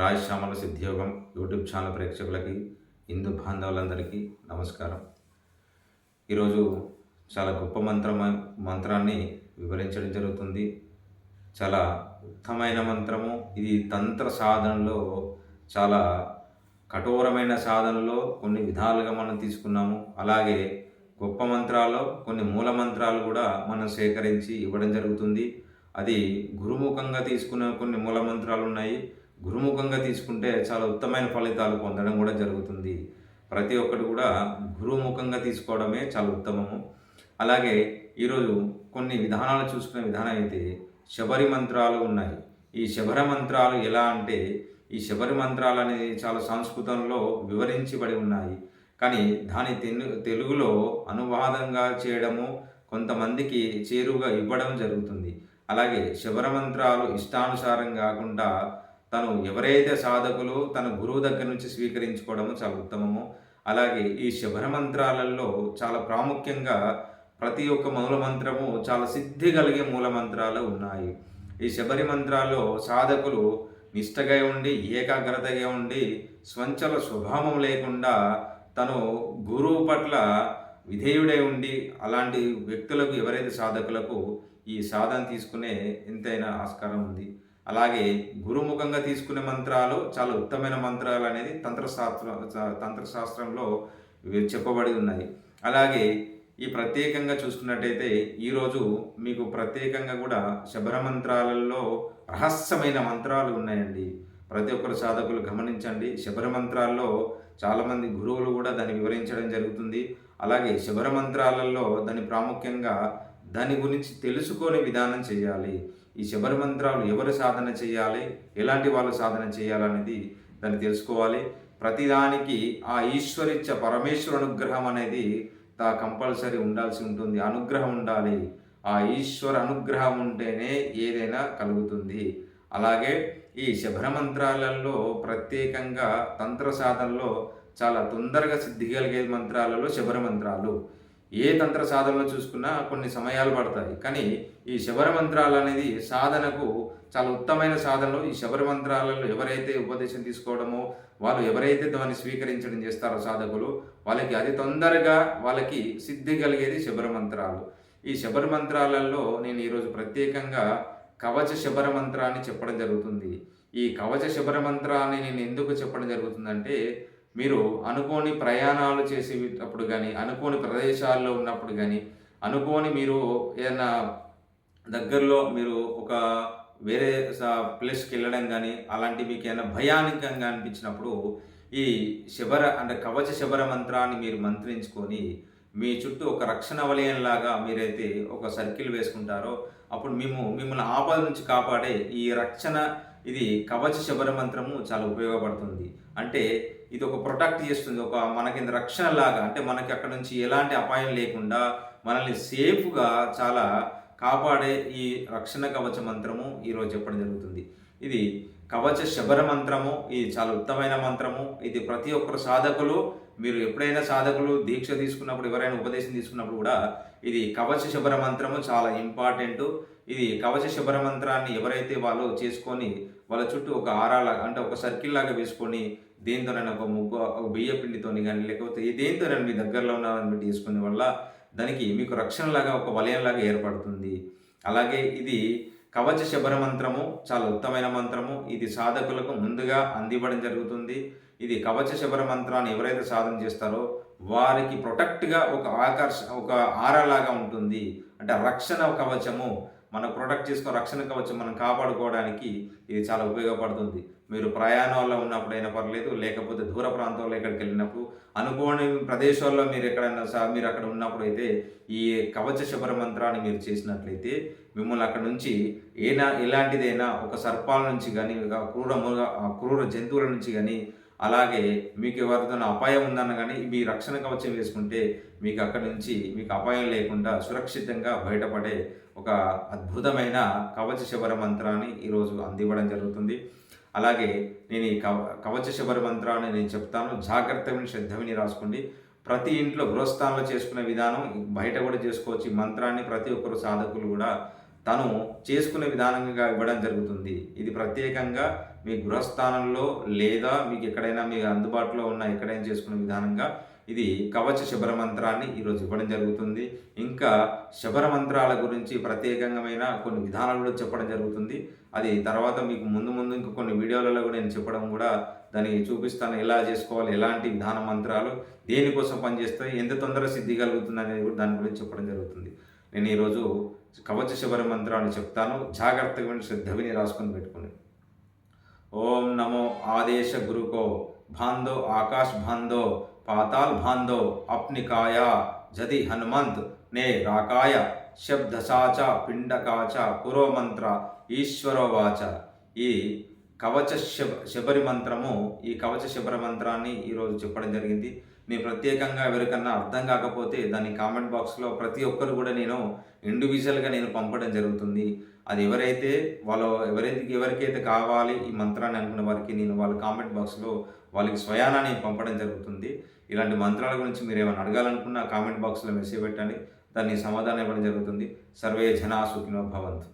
Rajashyamala సిద్ధియోగం YouTube channel ప్రేక్షకులకి హిందూ బాంధవులందరికీ నమస్కారం. ఈరోజు చాలా గొప్ప మంత్రం మంత్రాన్ని వివరించడం జరుగుతుంది. చాలా ఉత్తమైన మంత్రము. ఇది తంత్ర సాధనలో చాలా కఠోరమైన సాధనలో కొన్ని విధాలుగా మనం తీసుకున్నాము. అలాగే గొప్ప మంత్రాల్లో కొన్ని మూల మంత్రాలు కూడా మనం సేకరించి ఇవ్వడం జరుగుతుంది. అది గురుముఖంగా తీసుకున్న కొన్ని మూల మంత్రాలు ఉన్నాయి. గురుముఖంగా తీసుకుంటే చాలా ఉత్తమైన ఫలితాలు పొందడం కూడా జరుగుతుంది. ప్రతి ఒక్కటి కూడా గురుముఖంగా తీసుకోవడమే చాలా ఉత్తమము. అలాగే ఈరోజు కొన్ని విధానాలు చూసుకునే విధానం అయితే శబరి మంత్రాలు ఉన్నాయి. ఈ శబర మంత్రాలు ఎలా అంటే ఈ శబరి మంత్రాలు అనేది చాలా సంస్కృతంలో వివరించబడి ఉన్నాయి. కానీ దాని తెలు తెలుగులో అనువాదంగా చేయడము కొంతమందికి చేరువుగా ఇవ్వడం జరుగుతుంది. అలాగే శబర మంత్రాలు ఇష్టానుసారం కాకుండా తను ఎవరైతే సాధకులు తన గురువు దగ్గర నుంచి స్వీకరించుకోవడము చాలా ఉత్తమము. అలాగే ఈ శబర మంత్రాలలో చాలా ప్రాముఖ్యంగా ప్రతి ఒక్క మూల మంత్రము చాలా సిద్ధి కలిగే మూల మంత్రాలు ఉన్నాయి. ఈ శబరి మంత్రాల్లో సాధకులు నిష్టగా ఉండి ఏకాగ్రతగా ఉండి స్వంచల స్వభావం లేకుండా తను గురువు పట్ల విధేయుడై ఉండి అలాంటి వ్యక్తులకు ఎవరైతే సాధకులకు ఈ సాధన తీసుకునే ఎంతైనా ఆస్కారం ఉంది. అలాగే గురుముఖంగా తీసుకునే మంత్రాలు చాలా ఉత్తమైన మంత్రాలు అనేది తంత్రశాస్త్ర తంత్రశాస్త్రంలో చెప్పబడి ఉన్నాయి. అలాగే ఈ ప్రత్యేకంగా చూసుకున్నట్టయితే ఈరోజు మీకు ప్రత్యేకంగా కూడా శబర మంత్రాలలో రహస్యమైన మంత్రాలు ఉన్నాయండి. ప్రతి ఒక్కరు సాధకులు గమనించండి. శబర మంత్రాల్లో చాలామంది గురువులు కూడా దాన్ని వివరించడం జరుగుతుంది. అలాగే శబర మంత్రాలలో దాని ప్రాముఖ్యంగా దాని గురించి తెలుసుకునే విధానం చేయాలి. ఈ శబరి మంత్రాలు ఎవరు సాధన చేయాలి? ఎలాంటి వాళ్ళు సాధన చేయాలనేది దాన్ని తెలుసుకోవాలి. ప్రతిదానికి ఆ ఈశ్వరిచ్చ పరమేశ్వర అనుగ్రహం అనేది తా కంపల్సరీ ఉండాల్సి ఉంటుంది. అనుగ్రహం ఉండాలి. ఆ ఈశ్వర అనుగ్రహం ఉంటేనే ఏదైనా కలుగుతుంది. అలాగే ఈ శబర మంత్రాలలో ప్రత్యేకంగా తంత్ర సాధనలో చాలా తొందరగా సిద్ధి కలిగే మంత్రాలలో శబర మంత్రాలు. ఏ తంత్ర సాధనలో చూసుకున్నా కొన్ని సమయాలు పడతాయి. కానీ ఈ శబర మంత్రాలు అనేది సాధనకు చాలా ఉత్తమైన సాధనలు. ఈ శబర మంత్రాలలో ఎవరైతే ఉపదేశం తీసుకోవడమో వాళ్ళు ఎవరైతే దాన్ని స్వీకరించడం చేస్తారో సాధకులు వాళ్ళకి అతి తొందరగా వాళ్ళకి సిద్ధి కలిగేది శబర మంత్రాలు. ఈ శబర మంత్రాలలో నేను ఈరోజు ప్రత్యేకంగా కవచ శబర మంత్రాన్ని చెప్పడం జరుగుతుంది. ఈ కవచ శబర మంత్రాన్ని నేను ఎందుకు చెప్పడం జరుగుతుందంటే మీరు అనుకోని ప్రయాణాలు చేసేటప్పుడు కానీ అనుకోని ప్రదేశాల్లో ఉన్నప్పుడు కానీ అనుకోని మీరు ఏదైనా దగ్గరలో మీరు ఒక వేరే ప్లేస్కి వెళ్ళడం కానీ అలాంటి మీకు ఏమైనా భయానకంగా అనిపించినప్పుడు ఈ శబర అంటే కవచ శబర మంత్రాన్ని మీరు మంత్రించుకొని మీ చుట్టూ ఒక రక్షణ వలయంలాగా మీరైతే ఒక సర్కిల్ వేసుకుంటారో అప్పుడు మేము మిమ్మల్ని ఆపద నుంచి కాపాడే ఈ రక్షణ ఇది కవచ శబర మంత్రము చాలా ఉపయోగపడుతుంది. అంటే ఇది ఒక ప్రొటెక్ట్ చేస్తుంది. ఒక మనకి రక్షణ లాగా అంటే మనకి అక్కడ నుంచి ఎలాంటి అపాయం లేకుండా మనల్ని సేఫ్గా చాలా కాపాడే ఈ రక్షణ కవచ మంత్రము ఈరోజు చెప్పడం జరుగుతుంది. ఇది కవచ శబర మంత్రము ఇది చాలా ఉత్తమైన మంత్రము. ఇది ప్రతి ఒక్కరు సాధకులు మీరు ఎప్పుడైనా సాధకులు దీక్ష తీసుకున్నప్పుడు ఎవరైనా ఉపదేశం తీసుకున్నప్పుడు కూడా ఇది కవచ శబర మంత్రము చాలా ఇంపార్టెంట్. ఇది కవచ శుభ్ర మంత్రాన్ని ఎవరైతే వాళ్ళు చేసుకొని వాళ్ళ చుట్టూ ఒక ఆరాల అంటే ఒక సర్కిల్ లాగా వేసుకొని దేనితోనైనా ఒక ముగ్గు ఒక బియ్య పిండితోని కానీ లేకపోతే దేనితోనైనా మీ దగ్గరలో ఉన్నామని బట్టి చేసుకునే వల్ల దానికి మీకు రక్షణలాగా ఒక వలయంలాగా ఏర్పడుతుంది. అలాగే ఇది కవచ శబర మంత్రము చాలా ఉత్తమైన మంత్రము. ఇది సాధకులకు ముందుగా అందివ్వడం జరుగుతుంది. ఇది కవచ శబర మంత్రాన్ని ఎవరైతే సాధన చేస్తారో వారికి ప్రొటెక్ట్గా ఒక ఆకర్ష ఒక ఆరాలాగా ఉంటుంది. అంటే రక్షణ కవచము మనం ప్రొటెక్ట్ చేసుకుని రక్షణ కవచం మనం కాపాడుకోవడానికి ఇది చాలా ఉపయోగపడుతుంది. మీరు ప్రయాణాల్లో ఉన్నప్పుడైనా పర్లేదు లేకపోతే దూర ప్రాంతంలో ఎక్కడికి వెళ్ళినప్పుడు అనుకోని ప్రదేశాల్లో మీరు ఎక్కడైనా మీరు అక్కడ ఉన్నప్పుడు అయితే ఈ కవచ శుభ్ర మంత్రాన్ని మీరు చేసినట్లయితే మిమ్మల్ని అక్కడ నుంచి ఏనా ఎలాంటిదైనా ఒక సర్పాల నుంచి కానీ క్రూర క్రూర జంతువుల నుంచి కానీ అలాగే మీకు ఎవరితో అపాయం ఉందన్న కానీ మీ రక్షణ కవచం వేసుకుంటే మీకు అక్కడి నుంచి మీకు అపాయం లేకుండా సురక్షితంగా బయటపడే ఒక అద్భుతమైన కవచ శబర మంత్రాన్ని ఈరోజు అందివ్వడం జరుగుతుంది. అలాగే నేను ఈ కవ కవచ శబర మంత్రాన్ని నేను చెప్తాను. జాగ్రత్తగా శ్రద్ధవిని రాసుకోండి. ప్రతి ఇంట్లో గృహస్థానంలో చేసుకునే విధానం బయట కూడా చేసుకోవచ్చు. ఈ మంత్రాన్ని ప్రతి ఒక్కరు సాధకులు కూడా తను చేసుకునే విధానంగా ఇవ్వడం జరుగుతుంది. ఇది ప్రత్యేకంగా మీ గృహస్థానంలో లేదా మీకు ఎక్కడైనా మీకు అందుబాటులో ఉన్న ఎక్కడైనా చేసుకునే విధానంగా ఇది కవచ శబర మంత్రాన్ని ఈరోజు ఇవ్వడం జరుగుతుంది. ఇంకా శబర మంత్రాల గురించి ప్రత్యేకమైన కొన్ని విధానాలు కూడా చెప్పడం జరుగుతుంది. అది తర్వాత మీకు ముందు ముందు ఇంకా కొన్ని వీడియోలలో కూడా నేను చెప్పడం కూడా దాన్ని చూపిస్తాను. ఎలా చేసుకోవాలి ఎలాంటి విధాన మంత్రాలు దేనికోసం పనిచేస్తాయి ఎంత తొందరగా సిద్ధి కలుగుతుంది అనేది కూడా దాని గురించి చెప్పడం జరుగుతుంది. నేను ఈరోజు కవచ శబర మంత్రాన్ని చెప్తాను. జాగ్రత్తగా శ్రద్ధ విని రాసుకొని ఓం నమో ఆదేశ గురుకో భాందో ఆకాశ్ భాందో పాతాల్ భాందో అప్ని కాయ జది హనుమంత్ నే రాకాయ శబ్దసాచ పిండకాచ పురోమంత్ర ఈశ్వరోవాచ. ఈ కవచ శబ శబరి మంత్రము ఈ కవచ శబర మంత్రాన్ని ఈరోజు చెప్పడం జరిగింది. నేను ప్రత్యేకంగా ఎవరికన్నా అర్థం కాకపోతే దాని కామెంట్ బాక్స్లో ప్రతి ఒక్కరు కూడా నేను ఇండివిజువల్గా నేను పంపడం జరుగుతుంది. అది ఎవరైతే వాళ్ళ ఎవరైతే ఎవరికైతే కావాలి ఈ మంత్రాన్ని అనుకున్న వారికి నేను వాళ్ళ కామెంట్ బాక్స్లో వాళ్ళకి స్వయానా నేను పంపడం జరుగుతుంది. ఇలాంటి మంత్రాల గురించి మీరు ఏమైనా అడగాలనుకున్నా కామెంట్ బాక్స్లో మెసేజ్ పెట్టండి. దాన్ని సమాధానం ఇవ్వడం జరుగుతుంది. సర్వే జనా సుఖినో భవంతు.